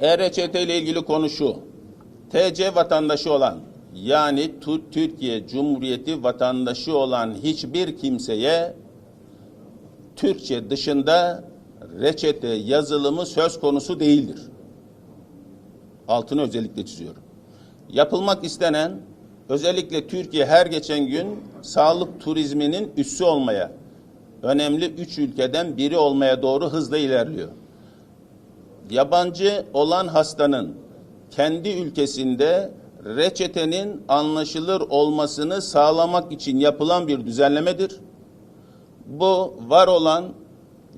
E-reçete ile ilgili konu şu. TC vatandaşı olan yani Türkiye Cumhuriyeti vatandaşı olan hiçbir kimseye Türkçe dışında reçete yazılımı söz konusu değildir. Altını özellikle çiziyorum. Yapılmak istenen özellikle Türkiye her geçen gün sağlık turizminin üssü olmaya, önemli üç ülkeden biri olmaya doğru hızla ilerliyor. Yabancı olan hastanın kendi ülkesinde reçetenin anlaşılır olmasını sağlamak için yapılan bir düzenlemedir. Bu var olan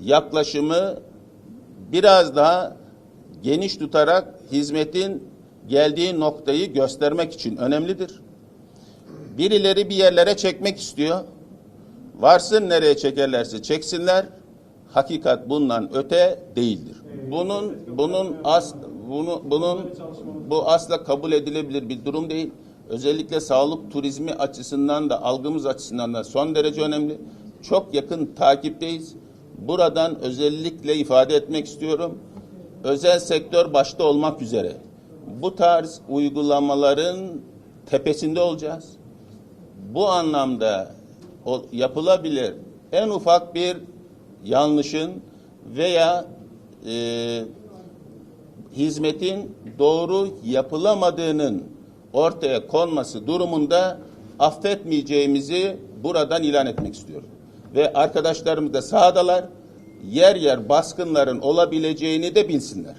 yaklaşımı biraz daha geniş tutarak hizmetin geldiği noktayı göstermek için önemlidir. Birileri bir yerlere çekmek istiyor. Varsın nereye çekerlerse çeksinler. Hakikat bundan öte değildir. Bunun bunun as bunu bunun bu asla kabul edilebilir bir durum değil. Özellikle sağlık turizmi açısından da algımız açısından da son derece önemli. Çok yakın takipteyiz. Buradan özellikle ifade etmek istiyorum. Özel sektör başta olmak üzere bu tarz uygulamaların tepesinde olacağız bu anlamda yapılabilir en ufak bir yanlışın veya e, hizmetin doğru yapılamadığının ortaya konması durumunda affetmeyeceğimizi buradan ilan etmek istiyorum. Ve arkadaşlarımız da sahadalar yer yer baskınların olabileceğini de bilsinler.